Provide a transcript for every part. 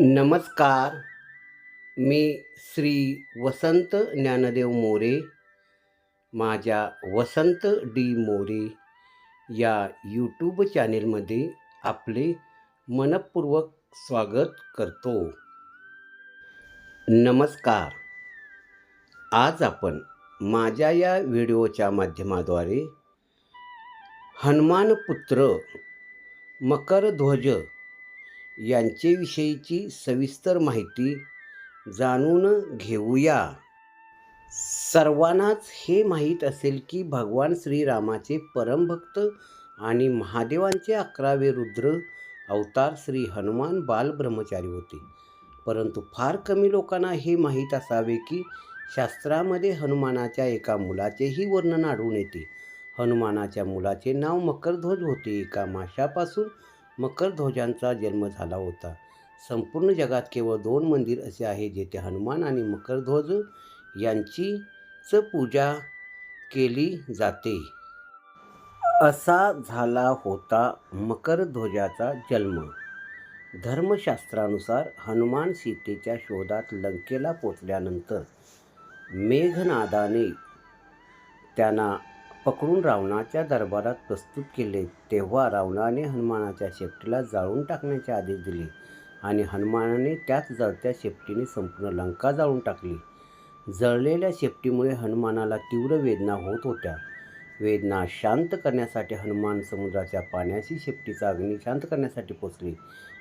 नमस्कार. मी श्री वसंत ज्ञानदेव मोरे माझ्या वसंत डी मोरे या यूट्यूब चॅनेलमध्ये आपले मनपूर्वक स्वागत करतो. नमस्कार. आज आपण माझ्या या व्हिडिओच्या माध्यमाद्वारे हनुमानपुत्र मकरध्वज यांचेविषयीची सविस्तर माहिती जाणून घेऊया. सर्वांनाच हे माहीत असेल की भगवान श्रीरामाचे परमभक्त आणि महादेवांचे अकरावे रुद्र अवतार श्री हनुमान बालब्रह्मचारी होते. परंतु फार कमी लोकांना हे माहीत असावे की शास्त्रामध्ये हनुमानाच्या एका मुलाचेही वर्णन आढळून येते. हनुमानाच्या मुलाचे नाव मकरध्वज होते. एका माशापासून मकरध्वजांचा जन्म झाला होता. संपूर्ण जगात केवळ दोन मंदिर असे आहे जेथे हनुमान आणि मकरध्वज यांचीच पूजा केली जाते. असा झाला होता मकरध्वजाचा जन्म. धर्मशास्त्रानुसार हनुमान सीतेच्या शोधात लंकेला पोचल्यानंतर मेघनादाने त्यांना पकडून रावणाच्या दरबारात प्रस्तुत केले तेव्हा रावणाने हनुमानाच्या शेपटीला जाळून टाकण्याचे आदेश दिले आणि हनुमानाने त्याच जळत्या शेपटीने संपूर्ण लंका जाळून टाकली. जळलेल्या शेपटीमुळे हनुमानाला तीव्र वेदना होत होत्या. वेदना शांत करण्यासाठी हनुमान समुद्राच्या पाण्याशी शेपटीचा अग्नी शांत करण्यासाठी पोचले.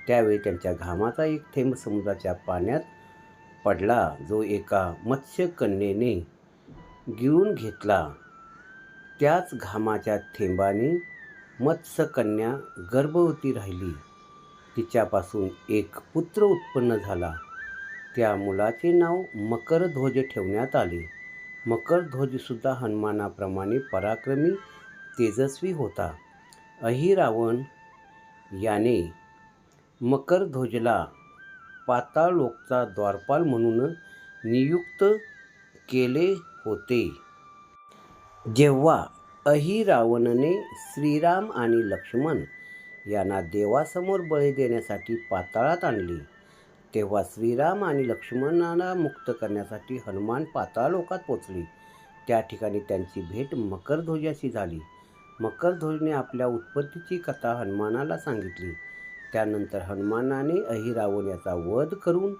त्यावेळी त्यांच्या घामाचा एक थेंब समुद्राच्या पाण्यात पडला जो एका मत्स्यकन्येने गिळून घेतला. त्याच घामाच्या थेंबाने मत्स्यकन्या गर्भवती राहिली. तिच्यापासून एक पुत्र उत्पन्न झाला. त्या मुलाचे नाव मकरध्वज ठेवण्यात आले. मकरध्वजसुद्धा हनुमानाप्रमाणे पराक्रमी तेजस्वी होता. अहिरावण याने मकरध्वजला पाताळलोकचा द्वारपाल म्हणून नियुक्त केले होते. जेव्हा अहिरावणने श्रीराम आणि लक्ष्मण यांना देवासमोर बळी देण्यासाठी पाताळात आणली. तेव्हा श्रीराम आणि लक्ष्मणाला मुक्त करण्यासाठी हनुमान पाताळलोकात पोचली त्या ठिकाणी त्यांची भेट मकरध्वजाशी झाली. मकरध्वजने आपल्या उत्पत्तीची कथा हनुमानाला सांगितली. त्यानंतर हनुमानाने अहिरावण याचा वध करून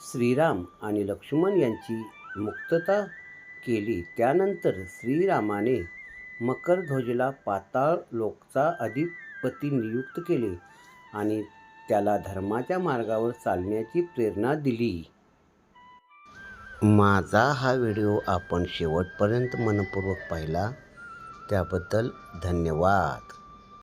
श्रीराम आणि लक्ष्मण यांची मुक्तता केली. त्यानंतर श्रीरामाने मकरध्वजला पाताळ लोकचा अधिपती नियुक्त केले आणि त्याला धर्माच्या मार्गावर चालण्याची प्रेरणा दिली. माझा हा व्हिडिओ आपण शेवटपर्यंत मनपूर्वक पाहिला त्याबद्दल धन्यवाद.